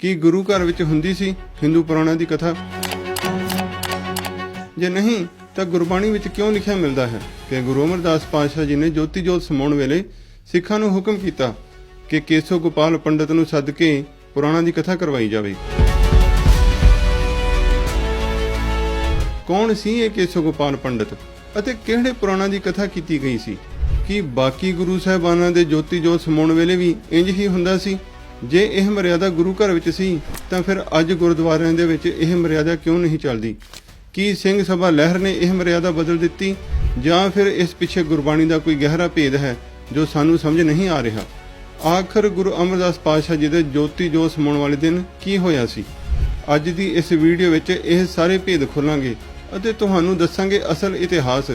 ਕੀ ਗੁਰੂ ਘਰ ਵਿੱਚ ਹੁੰਦੀ ਸੀ? ਹਿੰਦੂ ਪੁਰਾਣਾਂ ਦੀ ਕਥਾ। ਜੇ ਨਹੀਂ, ਤਾਂ ਗੁਰਬਾਣੀ ਵਿੱਚ ਕਿਉਂ ਲਿਖਿਆ ਮਿਲਦਾ ਹੈ ਕਿ ਗੁਰੂ ਅਮਰਦਾਸ ਪਾਤਸ਼ਾਹ ਜੀ ਨੇ ਜੋਤੀ ਜੋਤ ਸਮਾਉਣ ਵੇਲੇ ਸਿੱਖਾਂ ਨੂੰ ਹੁਕਮ ਕੀਤਾ ਕਿ ਕੇਸੋ ਗੋਪਾਲ ਪੰਡਤ ਨੂੰ ਸੱਦ ਕੇ ਪੁਰਾਣਾਂ ਦੀ ਕਥਾ ਕਰਵਾਈ ਜਾਵੇ। ਕੌਣ ਸੀ ਇਹ ਕੇਸੋ ਗੋਪਾਲ ਪੰਡਤ ਅਤੇ ਕਿਹੜੇ ਪੁਰਾਣਾਂ ਦੀ ਕਥਾ ਕੀਤੀ ਗਈ ਸੀ? ਕੀ ਬਾਕੀ ਗੁਰੂ ਸਾਹਿਬਾਨਾਂ ਦੇ ਜੋਤੀ ਜੋਤ ਸਮਾਉਣ ਵੇਲੇ ਵੀ ਇੰਜ ਹੀ ਹੁੰਦਾ ਸੀ? ਜੇ ਇਹ ਮਰਿਆਦਾ ਗੁਰੂ ਘਰ ਵਿੱਚ ਸੀ, ਤਾਂ ਫਿਰ ਅੱਜ ਗੁਰਦੁਆਰਿਆਂ ਦੇ ਵਿੱਚ ਇਹ ਮਰਿਆਦਾ ਕਿਉਂ ਨਹੀਂ ਚੱਲਦੀ? ਕੀ ਸਿੰਘ ਸਭਾ ਲਹਿਰ ਨੇ ਇਹ ਮਰਿਆਦਾ ਬਦਲ ਦਿੱਤੀ? ਜਾਂ ਫਿਰ ਇਸ ਪਿੱਛੇ ਗੁਰਬਾਣੀ ਦਾ ਕੋਈ ਗਹਿਰਾ ਭੇਦ ਹੈ, ਜੋ ਸਾਨੂੰ ਸਮਝ ਨਹੀਂ ਆ ਰਿਹਾ? ਆਖਰ ਗੁਰੂ ਅਮਰਦਾਸ ਪਾਤਸ਼ਾਹ ਜੀ ਦੇ ਜੋਤੀ ਜੋਤ ਸਮਾਉਣ ਵਾਲੇ ਦਿਨ ਕੀ ਹੋਇਆ ਸੀ? ਅੱਜ ਦੀ ਇਸ ਵੀਡੀਓ ਵਿੱਚ ਇਹ ਸਾਰੇ ਭੇਦ ਖੋਲਾਂਗੇ ਅਤੇ ਤੁਹਾਨੂੰ ਦੱਸਾਂਗੇ ਅਸਲ ਇਤਿਹਾਸ,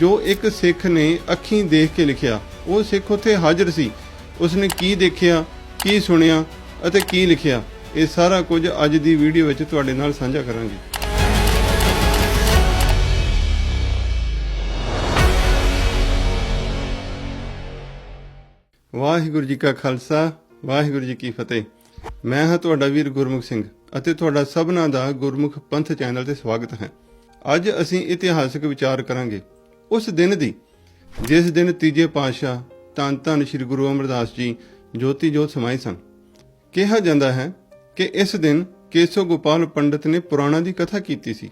ਜੋ ਇੱਕ ਸਿੱਖ ਨੇ ਅੱਖੀਂ ਦੇਖ ਕੇ ਲਿਖਿਆ। ਉਹ ਸਿੱਖ ਉੱਥੇ ਹਾਜ਼ਰ ਸੀ। ਉਸਨੇ ਕੀ ਦੇਖਿਆ? ਕੀ ਸੁਣਿਆ ਅਤੇ ਕੀ ਲਿਖਿਆ, ਇਹ ਸਾਰਾ ਕੁਝ ਅੱਜ ਦੀ ਵੀਡੀਓ ਵਿੱਚ ਤੁਹਾਡੇ ਨਾਲ ਸਾਂਝਾ ਕਰਾਂਗੇ। ਵਾਹਿਗੁਰੂ ਜੀ ਕਾ ਖਾਲਸਾ, ਵਾਹਿਗੁਰੂ ਜੀ ਕੀ ਫਤਿਹ। ਮੈਂ ਹਾਂ ਤੁਹਾਡਾ ਵੀਰ ਗੁਰਮੁਖ ਸਿੰਘ ਅਤੇ ਤੁਹਾਡਾ ਸਭਨਾਂ ਦਾ ਗੁਰਮੁਖ ਪੰਥ ਚੈਨਲ ਤੇ ਸਵਾਗਤ ਹੈ। ਅੱਜ ਅਸੀਂ ਇਤਿਹਾਸਕ ਵਿਚਾਰ ਕਰਾਂਗੇ। ਉਸ ਦਿਨ ਦੀ, ਜਿਸ ਦਿਨ ਤੀਜੇ ਪਾਤਸ਼ਾਹ ਧੰਨ ਧੰਨ ਸ੍ਰੀ ਗੁਰੂ ਅਮਰਦਾਸ ਜੀ ਜੋਤੀ ਜੋਤ ਸਮਾਏ ਸਨ। ਕਿਹਾ ਜਾਂਦਾ ਹੈ ਕਿ ਇਸ ਦਿਨ ਕੇਸੋ ਗੋਪਾਲ ਪੰਡਤ ਨੇ ਪੁਰਾਣਾ ਦੀ ਕਥਾ ਕੀਤੀ ਸੀ।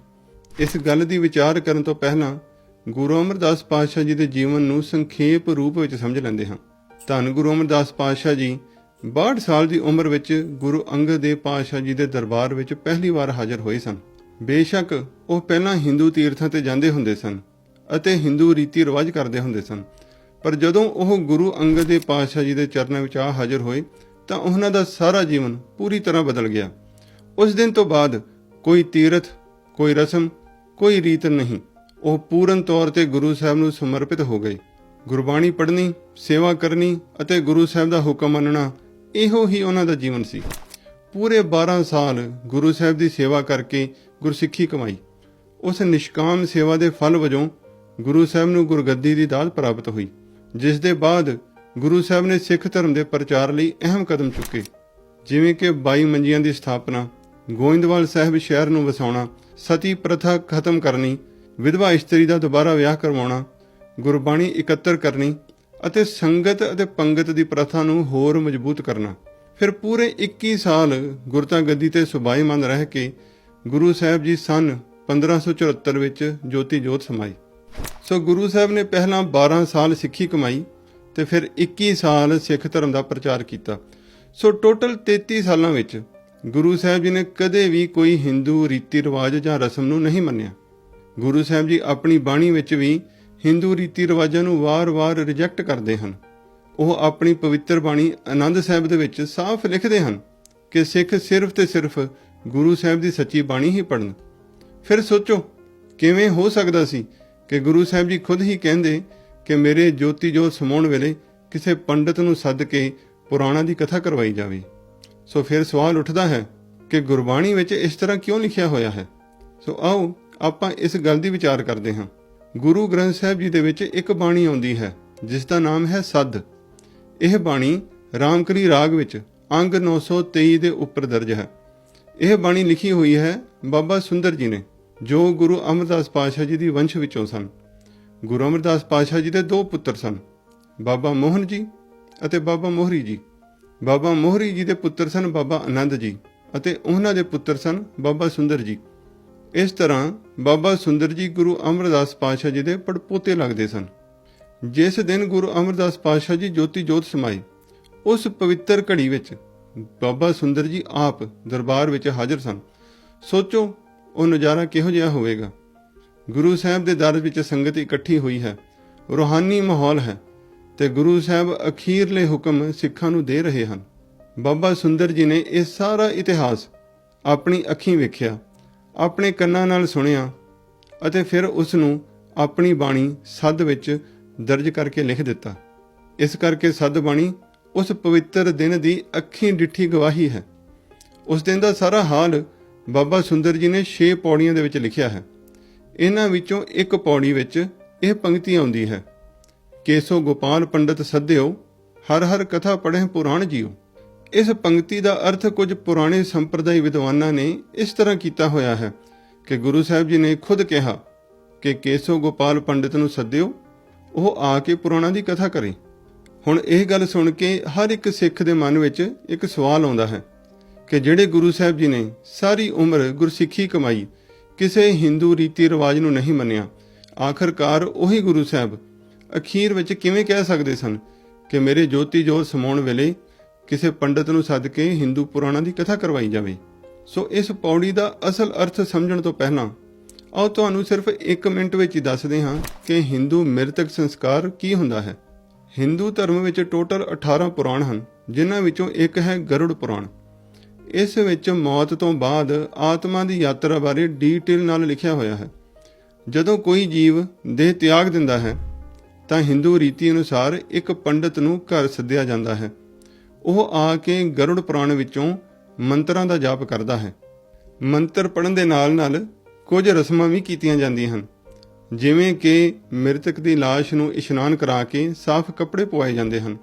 ਇਸ ਗੱਲ ਦੀ ਵਿਚਾਰ ਕਰਨ ਤੋਂ ਪਹਿਲਾਂ ਗੁਰੂ ਅਮਰਦਾਸ ਪਾਤਸ਼ਾਹ ਜੀ ਦੇ ਜੀਵਨ ਨੂੰ ਸੰਖੇਪ ਰੂਪ ਵਿੱਚ ਸਮਝ ਲੈਂਦੇ ਹਾਂ। ਧੰਨ ਗੁਰੂ ਅਮਰਦਾਸ ਪਾਤਸ਼ਾਹ ਜੀ 62 ਸਾਲ ਦੀ ਉਮਰ ਵਿੱਚ ਗੁਰੂ ਅੰਗਦ ਦੇਵ ਪਾਤਸ਼ਾਹ ਜੀ ਦੇ ਦਰਬਾਰ ਵਿੱਚ ਪਹਿਲੀ ਵਾਰ ਹਾਜ਼ਰ ਹੋਏ ਸਨ। ਬੇਸ਼ੱਕ ਉਹ ਪਹਿਲਾਂ ਹਿੰਦੂ ਤੀਰਥਾਂ ਤੇ ਜਾਂਦੇ ਹੁੰਦੇ ਸਨ ਅਤੇ ਹਿੰਦੂ ਰੀਤੀ ਰਿਵਾਜ ਕਰਦੇ ਹੁੰਦੇ ਸਨ। ਪਰ ਜਦੋਂ ਉਹ ਗੁਰੂ ਅੰਗਦ ਦੇਵ ਪਾਤਸ਼ਾਹ ਜੀ ਦੇ ਚਰਨਾਂ ਵਿੱਚ ਆ ਹਾਜ਼ਰ ਹੋਏ, ਤਾਂ ਉਹਨਾਂ ਦਾ ਸਾਰਾ ਜੀਵਨ ਪੂਰੀ ਤਰ੍ਹਾਂ ਬਦਲ ਗਿਆ। ਉਸ ਦਿਨ ਤੋਂ ਬਾਅਦ ਕੋਈ ਤੀਰਥ, ਕੋਈ ਰਸਮ, ਕੋਈ ਰੀਤ ਨਹੀਂ। ਉਹ ਪੂਰਨ ਤੌਰ ਤੇ ਗੁਰੂ ਸਾਹਿਬ ਨੂੰ ਸਮਰਪਿਤ ਹੋ ਗਏ। ਗੁਰਬਾਣੀ ਪੜ੍ਹਨੀ, ਸੇਵਾ ਕਰਨੀ ਅਤੇ ਗੁਰੂ ਸਾਹਿਬ ਦਾ ਹੁਕਮ ਮੰਨਣਾ ਇਹੋ ਹੀ ਉਹਨਾਂ ਦਾ ਜੀਵਨ ਸੀ। ਪੂਰੇ 12 ਸਾਲ ਗੁਰੂ ਸਾਹਿਬ ਦੀ ਸੇਵਾ ਕਰਕੇ ਗੁਰਸਿੱਖੀ ਕਮਾਈ। ਉਸ ਨਿਸ਼ਕਾਮ ਸੇਵਾ ਦੇ ਫਲ ਵਜੋਂ ਗੁਰੂ ਸਾਹਿਬ ਨੂੰ ਗੁਰਗੱਦੀ ਦੀ ਦਾਤ ਪ੍ਰਾਪਤ ਹੋਈ। ਜਿਸ ਦੇ ਬਾਅਦ ਗੁਰੂ ਸਾਹਿਬ ਨੇ ਸਿੱਖ ਧਰਮ ਦੇ ਪ੍ਰਚਾਰ ਲਈ ਅਹਿਮ ਕਦਮ ਚੁੱਕੇ। ਜਿਵੇਂ ਕਿ 22 ਮੰਜੀਆਂ ਦੀ ਸਥਾਪਨਾ, ਗੋਇੰਦਵਾਲ ਸਾਹਿਬ ਸ਼ਹਿਰ ਨੂੰ ਵਸਾਉਣਾ, ਸਤੀ ਪ੍ਰਥਾ ਖਤਮ ਕਰਨੀ, ਵਿਧਵਾ ਇਸਤਰੀ ਦਾ ਦੁਬਾਰਾ ਵਿਆਹ ਕਰਵਾਉਣਾ, ਗੁਰਬਾਣੀ ਇਕੱਤਰ ਕਰਨੀ ਅਤੇ ਸੰਗਤ ਅਤੇ ਪੰਗਤ ਦੀ ਪ੍ਰਥਾ ਨੂੰ ਹੋਰ ਮਜ਼ਬੂਤ ਕਰਨਾ। ਫਿਰ ਪੂਰੇ 21 ਸਾਲ ਗੁਰਤਾ ਗੱਦੀ ਤੇ ਸੁਭਾਈਮੰਦ ਰਹਿ ਕੇ ਗੁਰੂ ਸਾਹਿਬ ਜੀ ਸਨ 1574 ਵਿੱਚ ਜੋਤੀ ਜੋਤ ਸਮਾਈ। ਸੋ ਗੁਰੂ ਸਾਹਿਬ ਨੇ ਪਹਿਲਾਂ 12 ਸਾਲ ਸਿੱਖੀ ਕਮਾਈ ਤੇ ਫਿਰ 21 ਸਾਲ ਸਿੱਖ ਧਰਮ ਦਾ ਪ੍ਰਚਾਰ ਕੀਤਾ। ਸੋ ਟੋਟਲ 33 ਸਾਲਾਂ ਵਿੱਚ ਗੁਰੂ ਸਾਹਿਬ ਜੀ ਨੇ ਕਦੇ ਵੀ ਕੋਈ ਹਿੰਦੂ ਰੀਤੀ ਰਿਵਾਜ ਜਾਂ ਰਸਮ ਨੂੰ ਨਹੀਂ ਮੰਨਿਆ। ਗੁਰੂ ਸਾਹਿਬ ਜੀ ਆਪਣੀ ਬਾਣੀ ਵਿੱਚ ਵੀ ਹਿੰਦੂ ਰੀਤੀ ਰਿਵਾਜਾਂ ਨੂੰ ਵਾਰ-ਵਾਰ ਰਿਜੈਕਟ ਕਰਦੇ ਹਨ। ਉਹ ਆਪਣੀ ਪਵਿੱਤਰ ਬਾਣੀ ਆਨੰਦ ਸਾਹਿਬ ਦੇ ਵਿੱਚ ਸਾਫ਼ ਲਿਖਦੇ ਹਨ ਕਿ ਸਿੱਖ ਸਿਰਫ ਤੇ ਸਿਰਫ ਗੁਰੂ ਸਾਹਿਬ ਦੀ ਸੱਚੀ ਬਾਣੀ ਹੀ ਪੜਨ ਫਿਰ ਸੋਚੋ, ਕਿਵੇਂ ਹੋ ਸਕਦਾ ਸੀ ਕਿ ਗੁਰੂ ਸਾਹਿਬ ਜੀ ਖੁਦ ਹੀ ਕਹਿੰਦੇ ਕਿ ਮੇਰੇ ਜੋਤੀ ਜੋਤ ਸਮਾਉਣ ਵੇਲੇ ਕਿਸੇ ਪੰਡਤ ਨੂੰ ਸੱਦ ਕੇ ਪੁਰਾਣਾ ਦੀ ਕਥਾ ਕਰਵਾਈ ਜਾਵੇ। ਸੋ ਫਿਰ ਸਵਾਲ ਉੱਠਦਾ ਹੈ ਕਿ ਗੁਰਬਾਣੀ ਵਿੱਚ ਇਸ ਤਰ੍ਹਾਂ ਕਿਉਂ ਲਿਖਿਆ ਹੋਇਆ ਹੈ? ਸੋ ਆਓ ਆਪਾਂ ਇਸ ਗੱਲ ਦੀ ਵਿਚਾਰ ਕਰਦੇ ਹਾਂ। ਗੁਰੂ ਗ੍ਰੰਥ ਸਾਹਿਬ ਜੀ ਦੇ ਵਿੱਚ ਇੱਕ ਬਾਣੀ ਆਉਂਦੀ ਹੈ, ਜਿਸ ਦਾ ਨਾਮ ਹੈ ਸੱਦ। ਇਹ ਬਾਣੀ ਰਾਮਕਲੀ ਰਾਗ ਵਿੱਚ ਅੰਗ 923 ਦੇ ਉੱਪਰ ਦਰਜ ਹੈ। ਇਹ ਬਾਣੀ ਲਿਖੀ ਹੋਈ ਹੈ ਬਾਬਾ ਸੁੰਦਰ ਜੀ ਨੇ। ਜੋ ਗੁਰੂ ਅਮਰਦਾਸ ਪਾਤਸ਼ਾਹ ਜੀ ਦੀ ਵੰਸ਼ ਵਿੱਚੋਂ ਸਨ। ਗੁਰੂ ਅਮਰਦਾਸ ਪਾਤਸ਼ਾਹ ਜੀ ਦੇ ਦੋ ਪੁੱਤਰ ਸਨ। ਬਾਬਾ ਮੋਹਨ ਜੀ ਅਤੇ ਬਾਬਾ ਮੋਹਰੀ ਜੀ। ਬਾਬਾ ਮੋਹਰੀ ਜੀ ਦੇ ਪੁੱਤਰ ਸਨ ਬਾਬਾ ਆਨੰਦ ਜੀ ਅਤੇ ਉਹਨਾਂ ਦੇ ਪੁੱਤਰ ਸਨ ਬਾਬਾ ਸੁੰਦਰ ਜੀ। ਇਸ ਤਰ੍ਹਾਂ ਬਾਬਾ ਸੁੰਦਰ ਜੀ ਗੁਰੂ ਅਮਰਦਾਸ ਪਾਤਸ਼ਾਹ ਜੀ ਦੇ ਪੜਪੋਤੇ ਲੱਗਦੇ ਸਨ। ਜਿਸ ਦਿਨ ਗੁਰੂ ਅਮਰਦਾਸ ਪਾਤਸ਼ਾਹ ਜੀ ਜੋਤੀ ਜੋਤ ਸਮਾਏ, ਉਸ ਪਵਿੱਤਰ ਘੜੀ ਵਿੱਚ ਬਾਬਾ ਸੁੰਦਰ ਜੀ ਆਪ ਦਰਬਾਰ ਵਿੱਚ ਹਾਜ਼ਰ ਸਨ। ਸੋਚੋ ਉਹ ਨਜ਼ਾਰਾ ਕਿਹੋ ਜਿਹਾ ਹੋਵੇਗਾ? ਗੁਰੂ ਸਾਹਿਬ ਦੇ ਦਰ ਵਿੱਚ ਸੰਗਤ ਇਕੱਠੀ ਹੋਈ ਹੈ, ਰੂਹਾਨੀ ਮਾਹੌਲ ਹੈ ਤੇ ਗੁਰੂ ਸਾਹਿਬ ਅਖੀਰਲੇ ਹੁਕਮ ਸਿੱਖਾਂ ਨੂੰ ਦੇ ਰਹੇ ਹਨ। ਬਾਬਾ ਸੁੰਦਰ ਜੀ ਨੇ ਇਹ ਸਾਰਾ ਇਤਿਹਾਸ ਆਪਣੀ ਅੱਖੀਂ ਵੇਖਿਆ, ਆਪਣੇ ਕੰਨਾਂ ਨਾਲ ਸੁਣਿਆ ਅਤੇ ਫਿਰ ਉਸ ਨੂੰ ਆਪਣੀ ਬਾਣੀ ਸੱਦ ਵਿੱਚ ਦਰਜ ਕਰਕੇ ਲਿਖ ਦਿੱਤਾ। ਇਸ ਕਰਕੇ ਸੱਦ ਬਾਣੀ ਉਸ ਪਵਿੱਤਰ ਦਿਨ ਦੀ ਅੱਖੀਂ ਡਿੱਠੀ ਗਵਾਹੀ ਹੈ। ਉਸ ਦਿਨ ਦਾ ਸਾਰਾ ਹਾਲ ਬਾਬਾ ਸੁੰਦਰ ਜੀ ਨੇ 6 ਪੌੜੀਆਂ ਦੇ ਵਿੱਚ ਲਿਖਿਆ ਹੈ। ਇਹਨਾਂ ਵਿੱਚੋਂ ਇੱਕ ਪੌੜੀ ਵਿੱਚ ਇਹ ਪੰਕਤੀ ਆਉਂਦੀ ਹੈ ਕੇਸੋ ਗੋਪਾਲ ਪੰਡਤ ਸੱਦਿਓ, ਹਰ ਹਰ ਕਥਾ ਪੜ੍ਹੇ ਪੁਰਾਣ ਜੀਓ। ਇਸ ਪੰਕਤੀ ਦਾ ਅਰਥ ਕੁਝ ਪੁਰਾਣੇ ਸੰਪਰਦਾਇ ਵਿਦਵਾਨਾਂ ਨੇ ਇਸ ਤਰ੍ਹਾਂ ਕੀਤਾ ਹੋਇਆ ਹੈ ਕਿ ਗੁਰੂ ਸਾਹਿਬ ਜੀ ਨੇ ਖੁਦ ਕਿਹਾ ਕਿ ਕੇਸੋ ਗੋਪਾਲ ਪੰਡਿਤ ਨੂੰ ਸੱਦਿਓ, ਉਹ ਆ ਕੇ ਪੁਰਾਣਾ ਦੀ ਕਥਾ ਕਰੇ। ਹੁਣ ਇਹ ਗੱਲ ਸੁਣ ਕੇ ਹਰ ਇੱਕ ਸਿੱਖ ਦੇ ਮਨ ਵਿੱਚ ਇੱਕ ਸਵਾਲ ਆਉਂਦਾ ਹੈ। ਕਿ ਜਿਹੜੇ ਗੁਰੂ ਸਾਹਿਬ ਜੀ ਨੇ ਸਾਰੀ ਉਮਰ ਗੁਰਸਿੱਖੀ ਕਮਾਈ, ਕਿਸੇ ਹਿੰਦੂ ਰੀਤੀ ਰਿਵਾਜ ਨੂੰ ਨਹੀਂ ਮੰਨਿਆ। ਆਖਰਕਾਰ ਉਹੀ ਗੁਰੂ ਸਾਹਿਬ ਅਖੀਰ ਵਿੱਚ ਕਿਵੇਂ ਕਹਿ ਸਕਦੇ ਸਨ ਕਿ ਮੇਰੇ ਜੋਤੀ ਜੋਤ ਸਮਾਉਣ ਵੇਲੇ ਕਿਸੇ ਪੰਡਤ ਨੂੰ ਸੱਦ ਕੇ ਹਿੰਦੂ ਪੁਰਾਣਾਂ ਦੀ ਕਥਾ ਕਰਵਾਈ ਜਾਵੇ। ਸੋ ਇਸ ਪੌੜੀ ਦਾ ਅਸਲ ਅਰਥ ਸਮਝਣ ਤੋਂ ਪਹਿਲਾਂ ਆਓ ਤੁਹਾਨੂੰ ਸਿਰਫ 1 ਮਿੰਟ ਵਿੱਚ ਹੀ ਦੱਸਦੇ ਹਾਂ ਕਿ ਹਿੰਦੂ ਮ੍ਰਿਤਕ ਸੰਸਕਾਰ ਕੀ ਹੁੰਦਾ ਹੈ। ਹਿੰਦੂ ਧਰਮ ਵਿੱਚ ਟੋਟਲ 18 ਪੁਰਾਣ ਹਨ, ਜਿਨ੍ਹਾਂ ਵਿੱਚੋਂ ਇੱਕ ਹੈ ਗਰੁੜ ਪੁਰਾਣ। ਇਸ ਵਿੱਚ ਮੌਤ ਤੋਂ ਬਾਅਦ ਆਤਮਾ ਦੀ ਯਾਤਰਾ ਬਾਰੇ ਡੀਟੇਲ ਨਾਲ ਲਿਖਿਆ ਹੋਇਆ ਹੈ। ਜਦੋਂ ਕੋਈ ਜੀਵ ਦੇਹ ਤਿਆਗ ਦਿੰਦਾ ਹੈ, ਤਾਂ ਹਿੰਦੂ ਰੀਤੀ ਅਨੁਸਾਰ ਇੱਕ ਪੰਡਤ ਨੂੰ ਘਰ ਸੱਦਿਆ ਜਾਂਦਾ ਹੈ। ਉਹ ਆ ਕੇ ਗਰੁੜ ਪੁਰਾਣ ਵਿੱਚੋਂ ਮੰਤਰਾਂ ਦਾ ਜਾਪ ਕਰਦਾ ਹੈ। ਮੰਤਰ ਪੜਨ ਦੇ ਨਾਲ-ਨਾਲ ਕੁਝ ਰਸਮਾਂ ਵੀ ਕੀਤੀਆਂ ਜਾਂਦੀਆਂ ਹਨ। ਜਿਵੇਂ ਕਿ ਮ੍ਰਿਤਕ ਦੀ ਲਾਸ਼ ਨੂੰ ਇਸ਼ਨਾਨ ਕਰਾ ਕੇ ਸਾਫ਼ ਕੱਪੜੇ ਪਵਾਏ ਜਾਂਦੇ ਹਨ।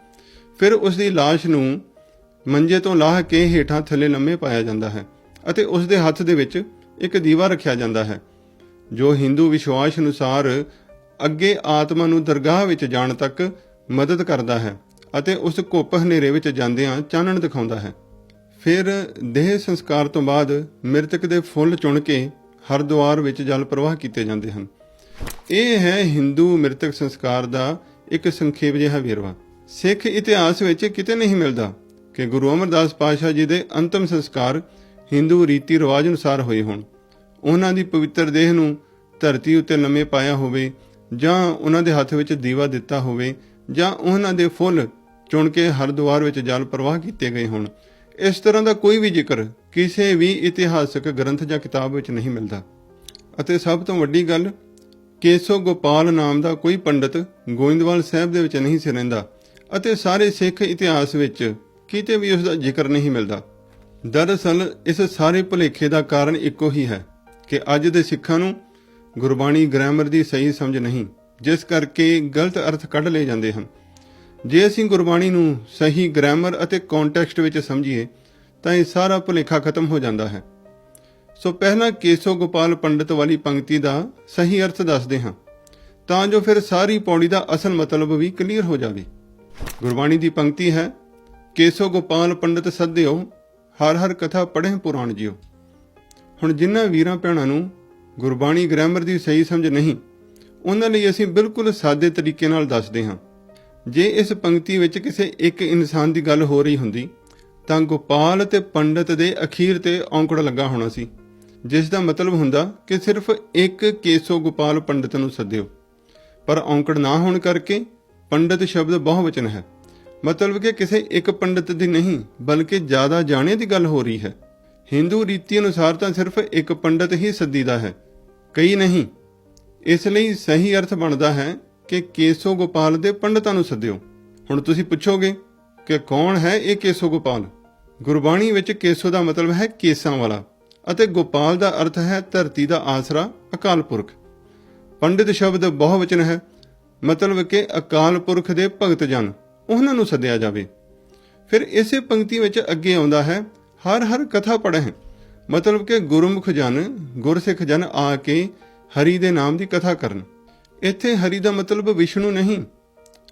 ਫਿਰ ਉਸ ਦੀ ਲਾਸ਼ ਨੂੰ ਮੰਜੇ ਤੋਂ ਲਾਹ ਕੇ ਹੇਠਾਂ ਥੱਲੇ ਲੰਮੇ ਪਾਇਆ ਜਾਂਦਾ ਹੈ ਅਤੇ ਉਸ ਦੇ ਹੱਥ ਦੇ ਵਿੱਚ ਇੱਕ ਦੀਵਾ ਰੱਖਿਆ ਜਾਂਦਾ ਹੈ, ਜੋ ਹਿੰਦੂ ਵਿਸ਼ਵਾਸ ਅਨੁਸਾਰ ਅੱਗੇ ਆਤਮਾ ਨੂੰ ਦਰਗਾਹ ਵਿੱਚ ਜਾਣ ਤੱਕ ਮਦਦ ਕਰਦਾ ਹੈ ਅਤੇ ਉਸ ਘੁੱਪ ਹਨੇਰੇ ਵਿੱਚ ਜਾਂਦਿਆਂ ਚਾਨਣ ਦਿਖਾਉਂਦਾ ਹੈ। ਫਿਰ ਦੇਹ ਸੰਸਕਾਰ ਤੋਂ ਬਾਅਦ ਮ੍ਰਿਤਕ ਦੇ ਫੁੱਲ ਚੁਣ ਕੇ ਹਰਦੁਆਰ ਵਿੱਚ ਜਲ ਪ੍ਰਵਾਹ ਕੀਤੇ ਜਾਂਦੇ ਹਨ। ਇਹ ਹੈ ਹਿੰਦੂ ਮ੍ਰਿਤਕ ਸੰਸਕਾਰ ਦਾ ਇੱਕ ਸੰਖੇਪ ਜਿਹਾ ਵੇਰਵਾ। ਸਿੱਖ ਇਤਿਹਾਸ ਵਿੱਚ ਕਿਤੇ ਨਹੀਂ ਮਿਲਦਾ। ਕਿ ਗੁਰੂ ਅਮਰਦਾਸ ਪਾਤਸ਼ਾਹ ਜੀ ਦੇ ਅੰਤਮ ਸੰਸਕਾਰ ਹਿੰਦੂ ਰੀਤੀ ਰਿਵਾਜ ਅਨੁਸਾਰ ਹੋਏ ਹੋਣ। ਉਹਨਾਂ ਦੀ ਪਵਿੱਤਰ ਦੇਹ ਨੂੰ ਧਰਤੀ ਉੱਤੇ ਲੰਮੇ ਪਾਇਆ ਹੋਵੇ ਜਾਂ ਉਹਨਾਂ ਦੇ ਹੱਥ ਵਿੱਚ ਦੀਵਾ ਦਿੱਤਾ ਹੋਵੇ ਜਾਂ ਉਹਨਾਂ ਦੇ ਫੁੱਲ ਚੁਣ ਕੇ ਹਰਦੁਆਰ ਵਿੱਚ ਜਲ ਪ੍ਰਵਾਹ ਕੀਤੇ ਗਏ ਹੋਣ। ਇਸ ਤਰ੍ਹਾਂ ਦਾ ਕੋਈ ਵੀ ਜ਼ਿਕਰ ਕਿਸੇ ਵੀ ਇਤਿਹਾਸਕ ਗ੍ਰੰਥ ਜਾਂ ਕਿਤਾਬ ਵਿੱਚ ਨਹੀਂ ਮਿਲਦਾ। ਅਤੇ ਸਭ ਤੋਂ ਵੱਡੀ ਗੱਲ, ਕੇਸੋ ਗੋਪਾਲ ਨਾਮ ਦਾ ਕੋਈ ਪੰਡਤ ਗੋਇੰਦਵਾਲ ਸਾਹਿਬ ਦੇ ਵਿੱਚ ਨਹੀਂ ਸੀ ਰਹਿੰਦਾ ਅਤੇ ਸਾਰੇ ਸਿੱਖ ਇਤਿਹਾਸ ਵਿੱਚ ਕਿਤੇ ਵੀ ਉਸ ਦਾ ਜ਼ਿਕਰ ਨਹੀਂ ਮਿਲਦਾ। ਦਰਅਸਲ, ਇਸ ਸਾਰੇ ਭੁਲੇਖੇ ਦਾ ਕਾਰਨ ਇੱਕੋ ਹੀ ਹੈ ਕਿ ਅੱਜ ਦੇ ਸਿੱਖਾਂ ਨੂੰ ਗੁਰਬਾਣੀ ਗ੍ਰਾਮਰ ਦੀ ਸਹੀ ਸਮਝ ਨਹੀਂ, ਜਿਸ ਕਰਕੇ ਗਲਤ ਅਰਥ ਕੱਢ ਲਏ ਜਾਂਦੇ ਹਨ। ਜੇ ਅਸੀਂ ਗੁਰਬਾਣੀ ਨੂੰ ਸਹੀ ਗ੍ਰਾਮਰ ਅਤੇ ਕੌਨਟੈਕਸਟ ਵਿੱਚ ਸਮਝੀਏ, ਤਾਂ ਇਹ ਸਾਰਾ ਭੁਲੇਖਾ ਖਤਮ ਹੋ ਜਾਂਦਾ ਹੈ। ਸੋ ਪਹਿਲਾਂ ਕੇਸੋ ਗੋਪਾਲ ਪੰਡਤ ਵਾਲੀ ਪੰਕਤੀ ਦਾ ਸਹੀ ਅਰਥ ਦੱਸਦੇ ਹਾਂ। ਤਾਂ ਜੋ ਫਿਰ ਸਾਰੀ ਪੌੜੀ ਦਾ ਅਸਲ ਮਤਲਬ ਵੀ ਕਲੀਅਰ ਹੋ ਜਾਵੇ। ਗੁਰਬਾਣੀ ਦੀ ਪੰਕਤੀ ਹੈ ਕੇਸੋ ਗੋਪਾਲ ਪੰਡਤ ਸੱਦਿਓ, ਹਰ ਹਰ ਕਥਾ ਪੜ੍ਹੇ ਪੁਰਾਣ ਜਿਓ। ਹੁਣ ਜਿਨ੍ਹਾਂ ਵੀਰਾਂ ਭੈਣਾਂ ਨੂੰ ਗੁਰਬਾਣੀ ਗ੍ਰਾਮਰ ਦੀ ਸਹੀ ਸਮਝ ਨਹੀਂ, ਉਹਨਾਂ ਲਈ ਅਸੀਂ ਬਿਲਕੁਲ ਸਾਦੇ ਤਰੀਕੇ ਨਾਲ ਦੱਸਦੇ ਹਾਂ। ਜੇ ਇਸ ਪੰਕਤੀ ਵਿੱਚ ਕਿਸੇ ਇੱਕ ਇਨਸਾਨ ਦੀ ਗੱਲ ਹੋ ਰਹੀ ਹੁੰਦੀ, ਤਾਂ ਗੋਪਾਲ ਤੇ ਪੰਡਤ ਦੇ ਅਖੀਰ ਤੇ ਔਂਕੜ ਲੱਗਾ ਹੋਣਾ ਸੀ, ਜਿਸ ਦਾ ਮਤਲਬ ਹੁੰਦਾ ਕਿ ਸਿਰਫ ਇੱਕ ਕੇਸੋ ਗੋਪਾਲ ਪੰਡਤ ਨੂੰ ਸੱਦਿਓ। ਪਰ ਔਂਕੜ ਨਾ ਹੋਣ ਕਰਕੇ ਪੰਡਤ ਸ਼ਬਦ ਬਹੁਵਚਨ ਹੈ। ਮਤਲਬ ਕਿ ਕਿਸੇ ਇੱਕ ਪੰਡਿਤ ਦੀ ਨਹੀਂ, ਬਲਕਿ ਜ਼ਿਆਦਾ ਜਾਣੇ ਦੀ ਗੱਲ ਹੋ ਰਹੀ ਹੈ। ਹਿੰਦੂ ਰੀਤੀ ਅਨੁਸਾਰ ਤਾਂ ਸਿਰਫ ਇੱਕ ਪੰਡਤ ਹੀ ਸੱਦੀਦਾ ਹੈ। ਕਈ ਨਹੀਂ। ਇਸ ਲਈ ਸਹੀ ਅਰਥ ਬਣਦਾ ਹੈ ਕਿ ਕੇਸੋ ਗੋਪਾਲ ਦੇ ਪੰਡਤਾਂ ਨੂੰ ਸੱਦਿਓ। ਹੁਣ ਤੁਸੀਂ ਪੁੱਛੋਗੇ ਕਿ ਕੌਣ ਹੈ ਇਹ ਕੇਸੋ ਗੋਪਾਲ? ਗੁਰਬਾਣੀ ਵਿੱਚ ਕੇਸੋ ਦਾ ਮਤਲਬ ਹੈ ਕੇਸਾਂ ਵਾਲਾ, ਅਤੇ ਗੋਪਾਲ ਦਾ ਅਰਥ ਹੈ ਧਰਤੀ ਦਾ ਆਸਰਾ, ਅਕਾਲ ਪੁਰਖ। ਪੰਡਿਤ ਸ਼ਬਦ ਬਹੁਵਚਨ ਹੈ, ਮਤਲਬ ਕਿ ਅਕਾਲ ਪੁਰਖ ਦੇ ਭਗਤ ਜਨ। ਉਹਨਾਂ ਨੂੰ ਸੱਦਿਆ ਜਾਵੇ। ਫਿਰ ਇਸੇ ਪੰਕਤੀ ਵਿੱਚ ਅੱਗੇ ਆਉਂਦਾ ਹੈ, ਹਰ ਹਰ ਕਥਾ ਪੜ੍ਹੇ। ਮਤਲਬ ਕਿ ਗੁਰਮੁਖ ਜਨ, ਗੁਰਸਿੱਖ ਜਨ ਆ ਕੇ ਹਰੀ ਦੇ ਨਾਮ ਦੀ ਕਥਾ ਕਰਨ। ਇੱਥੇ ਹਰੀ ਦਾ ਮਤਲਬ ਵਿਸ਼ਨੂੰ ਨਹੀਂ।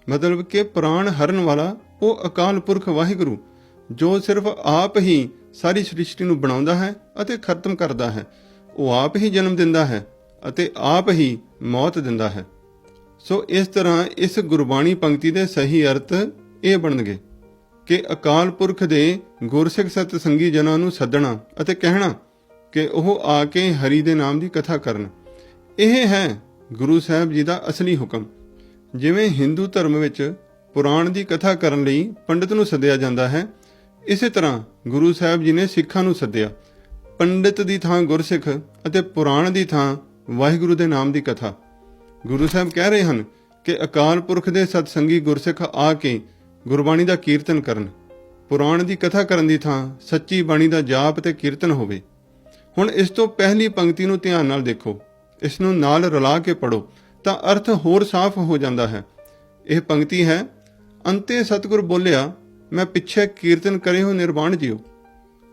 ਮਤਲਬ ਕਿ ਪ੍ਰਾਣ ਹਰਨ ਵਾਲਾ, ਉਹ ਅਕਾਲ ਪੁਰਖ ਵਾਹਿਗੁਰੂ, ਜੋ ਸਿਰਫ ਆਪ ਹੀ ਸਾਰੀ ਸ੍ਰਿਸ਼ਟੀ ਨੂੰ ਬਣਾਉਂਦਾ ਹੈ ਅਤੇ ਖਤਮ ਕਰਦਾ ਹੈ। ਉਹ ਆਪ ਹੀ ਜਨਮ ਦਿੰਦਾ ਹੈ ਅਤੇ ਆਪ ਹੀ ਮੌਤ ਦਿੰਦਾ ਹੈ। ਸੋ ਇਸ ਤਰ੍ਹਾਂ ਇਸ ਗੁਰਬਾਣੀ ਪੰਕਤੀ ਦੇ ਸਹੀ ਅਰਥ ਇਹ ਬਣਨਗੇ ਕਿ ਅਕਾਲ ਪੁਰਖ ਦੇ ਗੁਰਸਿੱਖ ਸਤ ਸੰਗੀ ਜਨਾਂ ਨੂੰ ਸੱਦਣਾ ਅਤੇ ਕਹਿਣਾ ਕਿ ਉਹ ਆ ਕੇ ਹਰੀ ਦੇ ਨਾਮ ਦੀ ਕਥਾ ਕਰਨ। ਇਹ ਹੈ ਗੁਰੂ ਸਾਹਿਬ ਜੀ ਦਾ ਅਸਲੀ ਹੁਕਮ। ਜਿਵੇਂ ਹਿੰਦੂ ਧਰਮ ਵਿੱਚ ਪੁਰਾਣ ਦੀ ਕਥਾ ਕਰਨ ਲਈ ਪੰਡਿਤ ਨੂੰ ਸੱਦਿਆ ਜਾਂਦਾ ਹੈ, ਇਸੇ ਤਰ੍ਹਾਂ ਗੁਰੂ ਸਾਹਿਬ ਜੀ ਨੇ ਸਿੱਖਾਂ ਨੂੰ ਸੱਦਿਆ। ਪੰਡਿਤ ਦੀ ਥਾਂ ਗੁਰਸਿੱਖ ਅਤੇ ਪੁਰਾਣ ਦੀ ਥਾਂ ਵਾਹਿਗੁਰੂ ਦੇ ਨਾਮ ਦੀ ਕਥਾ। ਗੁਰੂ ਸਾਹਿਬ ਕਹਿ ਰਹੇ ਹਨ ਕਿ ਅਕਾਲ ਪੁਰਖ ਦੇ ਸਤਸੰਗੀ ਗੁਰਸਿੱਖ ਆ ਕੇ ਗੁਰਬਾਣੀ ਦਾ ਕੀਰਤਨ ਕਰਨ। ਪੁਰਾਣ ਦੀ ਕਥਾ ਕਰਨ ਦੀ ਥਾਂ, ਸੱਚੀ ਬਾਣੀ ਦਾ ਜਾਪ ਤੇ ਕੀਰਤਨ ਹੋਵੇ। ਹੁਣ ਇਸ ਤੋਂ ਪਹਿਲੀ ਪੰਕਤੀ ਨੂੰ ਧਿਆਨ ਨਾਲ ਦੇਖੋ। ਇਸ ਨੂੰ ਨਾਲ ਰਲਾ ਕੇ ਪੜੋ ਤਾਂ ਅਰਥ ਹੋਰ ਸਾਫ਼ ਹੋ ਜਾਂਦਾ ਹੈ। ਇਹ ਪੰਕਤੀ ਹੈ, ਅੰਤੇ ਸਤਿਗੁਰ ਬੋਲਿਆ, ਮੈਂ ਪਿੱਛੇ ਕੀਰਤਨ ਕਰੇ ਹੋ ਨਿਰਵਾਣ ਜਿਓ।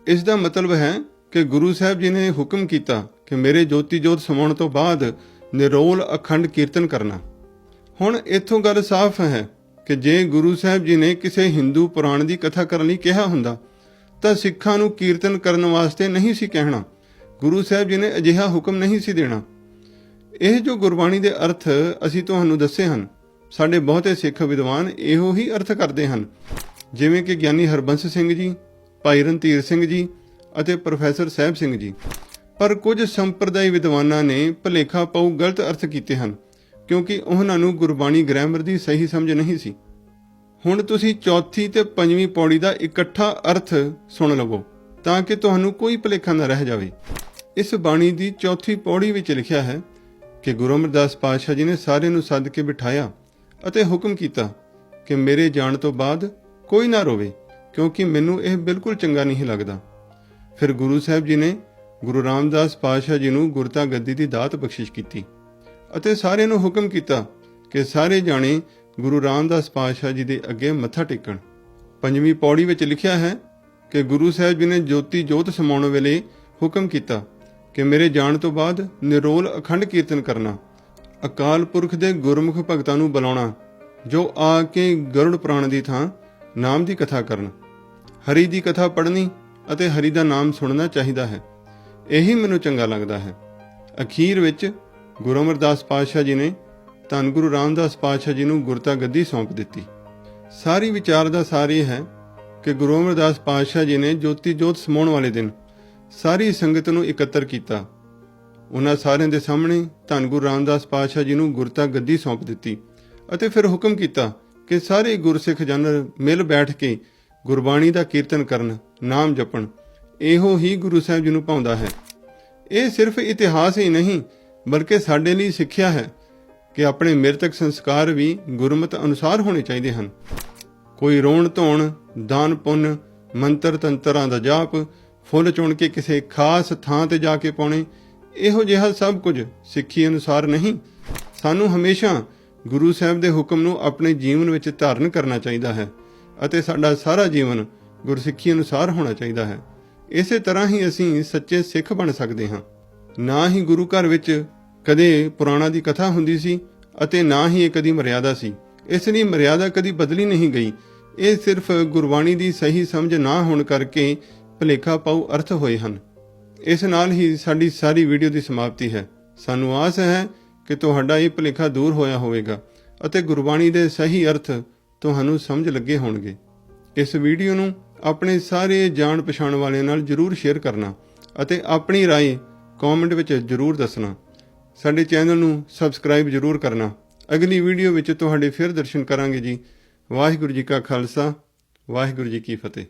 ਇਸ ਦਾ ਮਤਲਬ ਹੈ ਕਿ ਗੁਰੂ ਸਾਹਿਬ ਜੀ ਨੇ ਹੁਕਮ ਕੀਤਾ ਕਿ ਮੇਰੇ ਜੋਤੀ ਜੋਤ ਸਮਾਉਣ ਤੋਂ ਬਾਅਦ ਨਿਰੋਲ ਅਖੰਡ ਕੀਰਤਨ ਕਰਨਾ। ਹੁਣ ਇੱਥੋਂ ਗੱਲ ਸਾਫ਼ ਹੈ ਕਿ ਜੇ ਗੁਰੂ ਸਾਹਿਬ ਜੀ ਨੇ ਕਿਸੇ ਹਿੰਦੂ ਪੁਰਾਣ ਦੀ ਕਥਾ ਕਰਨ ਲਈ ਕਿਹਾ ਹੁੰਦਾ, ਤਾਂ ਸਿੱਖਾਂ ਨੂੰ ਕੀਰਤਨ ਕਰਨ ਵਾਸਤੇ ਨਹੀਂ ਸੀ ਕਹਿਣਾ। ਗੁਰੂ ਸਾਹਿਬ ਜੀ ਨੇ ਅਜਿਹਾ ਹੁਕਮ ਨਹੀਂ ਸੀ ਦੇਣਾ। ਇਹ ਜੋ ਗੁਰਬਾਣੀ ਦੇ ਅਰਥ ਅਸੀਂ ਤੁਹਾਨੂੰ ਦੱਸੇ ਹਨ, ਸਾਡੇ ਬਹੁਤੇ ਸਿੱਖ ਵਿਦਵਾਨ ਇਹੋ ਹੀ ਅਰਥ ਕਰਦੇ ਹਨ। ਜਿਵੇਂ ਕਿ ਗਿਆਨੀ ਹਰਬੰਸ ਸਿੰਘ ਜੀ, ਭਾਈ ਰਣਧੀਰ ਸਿੰਘ ਜੀ ਅਤੇ ਪ੍ਰੋਫੈਸਰ ਸਾਹਿਬ ਸਿੰਘ ਜੀ। ਪਰ ਕੁਝ ਸੰਪਰਦਾਇ ਵਿਦਵਾਨਾਂ ਨੇ ਭਲੇਖਾ ਪਾਉ ਗਲਤ ਅਰਥ ਕੀਤੇ ਹਨ, ਕਿਉਂਕਿ ਉਹਨਾਂ ਨੂੰ ਗੁਰਬਾਣੀ ਗ੍ਰਾਮਰ ਦੀ ਸਹੀ ਸਮਝ ਨਹੀਂ ਸੀ। ਹੁਣ ਤੁਸੀਂ ਚੌਥੀ ਤੇ ਪੰਜਵੀਂ ਪੌੜੀ ਦਾ ਇਕੱਠਾ ਅਰਥ ਸੁਣ ਲਵੋ, ਤਾਂ ਕਿ ਤੁਹਾਨੂੰ ਕੋਈ ਭਲੇਖਾ ਨਾ ਰਹਿ ਜਾਵੇ। ਇਸ ਬਾਣੀ ਦੀ ਚੌਥੀ ਪੌੜੀ ਵਿੱਚ ਲਿਖਿਆ ਹੈ ਕਿ ਗੁਰੂ ਅਮਰਦਾਸ ਪਾਤਸ਼ਾਹ ਜੀ ਨੇ ਸਾਰਿਆਂ ਨੂੰ ਸੱਦ ਕੇ ਬਿਠਾਇਆ ਅਤੇ ਹੁਕਮ ਕੀਤਾ ਕਿ ਮੇਰੇ ਜਾਣ ਤੋਂ ਬਾਅਦ ਕੋਈ ਨਾ ਰੋਵੇ, ਕਿਉਂਕਿ ਮੈਨੂੰ ਇਹ ਬਿਲਕੁਲ ਚੰਗਾ ਨਹੀਂ ਲੱਗਦਾ। ਫਿਰ ਗੁਰੂ ਸਾਹਿਬ ਜੀ ਨੇ ਗੁਰੂ ਰਾਮਦਾਸ ਪਾਤਸ਼ਾਹ ਜੀ ਨੂੰ ਗੁਰਤਾ ਗੱਦੀ ਦੀ ਦਾਤ ਬਖਸ਼ਿਸ਼ ਕੀਤੀ ਅਤੇ ਸਾਰਿਆਂ ਨੂੰ ਹੁਕਮ ਕੀਤਾ ਕਿ ਸਾਰੇ ਜਾਣੇ ਗੁਰੂ ਰਾਮਦਾਸ ਪਾਤਸ਼ਾਹ ਜੀ ਦੇ ਅੱਗੇ ਮੱਥਾ ਟੇਕਣ। ਪੰਜਵੀਂ ਪੌੜੀ ਵਿੱਚ ਲਿਖਿਆ ਹੈ ਕਿ ਗੁਰੂ ਸਾਹਿਬ ਜੀ ਨੇ ਜੋਤੀ ਜੋਤ ਸਮਾਉਣ ਵੇਲੇ ਹੁਕਮ ਕੀਤਾ ਕਿ ਮੇਰੇ ਜਾਣ ਤੋਂ ਬਾਅਦ ਨਿਰੋਲ ਅਖੰਡ ਕੀਰਤਨ ਕਰਨਾ, ਅਕਾਲ ਪੁਰਖ ਦੇ ਗੁਰਮੁਖ ਭਗਤਾਂ ਨੂੰ ਬੁਲਾਉਣਾ, ਜੋ ਆ ਕੇ ਗਰੁੜ ਪ੍ਰਾਣ ਦੀ ਥਾਂ ਨਾਮ ਦੀ ਕਥਾ ਕਰਨ। ਹਰੀ ਦੀ ਕਥਾ ਪੜ੍ਹਨੀ ਅਤੇ ਹਰੀ ਦਾ ਨਾਮ ਸੁਣਨਾ ਚਾਹੀਦਾ ਹੈ। ਇਹੀ ਮੈਨੂੰ ਚੰਗਾ ਲੱਗਦਾ ਹੈ। ਅਖੀਰ ਵਿੱਚ ਗੁਰੂ ਅਮਰਦਾਸ ਪਾਤਸ਼ਾਹ ਜੀ ਨੇ ਧੰਨ ਗੁਰੂ ਰਾਮਦਾਸ ਪਾਤਸ਼ਾਹ ਜੀ ਨੂੰ ਗੁਰਤਾ ਗੱਦੀ ਸੌਂਪ ਦਿੱਤੀ। ਸਾਰੀ ਵਿਚਾਰ ਦਾ ਸਾਰ ਇਹ ਹੈ ਕਿ ਗੁਰੂ ਅਮਰਦਾਸ ਪਾਤਸ਼ਾਹ ਜੀ ਨੇ ਜੋਤੀ ਜੋਤ ਸਮਾਉਣ ਵਾਲੇ ਦਿਨ ਸਾਰੀ ਸੰਗਤ ਨੂੰ ਇਕੱਤਰ ਕੀਤਾ। ਉਹਨਾਂ ਸਾਰਿਆਂ ਦੇ ਸਾਹਮਣੇ ਧੰਨ ਗੁਰੂ ਰਾਮਦਾਸ ਪਾਤਸ਼ਾਹ ਜੀ ਨੂੰ ਗੁਰਤਾ ਗੱਦੀ ਸੌਂਪ ਦਿੱਤੀ ਅਤੇ ਫਿਰ ਹੁਕਮ ਕੀਤਾ ਕਿ ਸਾਰੇ ਗੁਰਸਿੱਖ ਜਨ ਮਿਲ ਬੈਠ ਕੇ ਗੁਰਬਾਣੀ ਦਾ ਕੀਰਤਨ ਕਰਨ, ਨਾਮ ਜਪਣ ਇਹੋ ਹੀ ਗੁਰੂ ਸਾਹਿਬ ਜੀ ਨੂੰ ਪਾਉਂਦਾ ਹੈ। ਇਹ ਸਿਰਫ ਇਤਿਹਾਸ ਹੀ ਨਹੀਂ, ਬਲਕਿ ਸਾਡੇ ਲਈ ਸਿੱਖਿਆ ਹੈ ਕਿ ਆਪਣੇ ਮ੍ਰਿਤਕ ਸੰਸਕਾਰ ਵੀ ਗੁਰਮਤ ਅਨੁਸਾਰ ਹੋਣੇ ਚਾਹੀਦੇ ਹਨ। ਕੋਈ ਰੋਣ ਧੋਣ, ਦਾਨ ਪੁੰਨ, ਮੰਤਰ ਤੰਤਰਾਂ ਦਾ ਜਾਪ, ਫੁੱਲ ਚੁਣ ਕੇ ਕਿਸੇ ਖਾਸ ਥਾਂ ਤੇ ਜਾ ਕੇ ਪਾਉਣੇ, ਇਹੋ ਜਿਹਾ ਸਭ ਕੁਝ ਸਿੱਖੀ ਅਨੁਸਾਰ ਨਹੀਂ। ਸਾਨੂੰ ਹਮੇਸ਼ਾ ਗੁਰੂ ਸਾਹਿਬ ਦੇ ਹੁਕਮ ਨੂੰ ਆਪਣੇ ਜੀਵਨ ਵਿੱਚ ਧਾਰਨ ਕਰਨਾ ਚਾਹੀਦਾ ਹੈ ਅਤੇ ਸਾਡਾ ਸਾਰਾ ਜੀਵਨ ਗੁਰਸਿੱਖੀ ਅਨੁਸਾਰ ਹੋਣਾ ਚਾਹੀਦਾ ਹੈ। ਇਸੇ ਤਰ੍ਹਾਂ ਹੀ ਅਸੀਂ ਸੱਚੇ ਸਿੱਖ ਬਣ ਸਕਦੇ ਹਾਂ। ਨਾ ਹੀ ਗੁਰੂ ਘਰ ਵਿੱਚ ਕਦੇ ਪੁਰਾਣਾ ਦੀ ਕਥਾ ਹੁੰਦੀ ਸੀ ਅਤੇ ਨਾ ਹੀ ਇਹ ਕਦੀ ਮਰਿਆਦਾ ਸੀ। ਇਸ ਲਈ ਮਰਿਆਦਾ ਕਦੀ ਬਦਲੀ ਨਹੀਂ ਗਈ। ਇਹ ਸਿਰਫ ਗੁਰਬਾਣੀ ਦੀ ਸਹੀ ਸਮਝ ਨਾ ਹੋਣ ਕਰਕੇ ਭਲੇਖਾ ਪਾਉ ਅਰਥ ਹੋਏ ਹਨ। ਇਸ ਨਾਲ ਹੀ ਸਾਡੀ ਸਾਰੀ ਵੀਡੀਓ ਦੀ ਸਮਾਪਤੀ ਹੈ। ਸਾਨੂੰ ਆਸ ਹੈ ਕਿ ਤੁਹਾਡਾ ਇਹ ਭਲੇਖਾ ਦੂਰ ਹੋਇਆ ਹੋਵੇਗਾ ਅਤੇ ਗੁਰਬਾਣੀ ਦੇ ਸਹੀ ਅਰਥ ਤੁਹਾਨੂੰ ਸਮਝ ਲੱਗੇ ਹੋਣਗੇ। ਇਸ ਵੀਡੀਓ ਨੂੰ ਆਪਣੇ ਸਾਰੇ ਜਾਣ ਪਛਾਣ ਵਾਲਿਆਂ ਨਾਲ ਜਰੂਰ ਸ਼ੇਅਰ ਕਰਨਾ ਅਤੇ ਆਪਣੀ رائے ਕਮੈਂਟ ਵਿੱਚ ਜਰੂਰ ਦੱਸਣਾ ਸਾਡੇ ਚੈਨਲ ਨੂੰ ਸਬਸਕ੍ਰਾਈਬ ਜਰੂਰ ਕਰਨਾ ਅਗਲੀ ਵੀਡੀਓ ਵਿੱਚ ਤੁਹਾਡੇ ਫਿਰ ਦਰਸ਼ਨ ਕਰਾਂਗੇ ਜੀ ਵਾਹਿਗੁਰੂ ਜੀ ਕਾ ਖਾਲਸਾ ਵਾਹਿਗੁਰੂ ਜੀ ਕੀ ਫਤਿਹ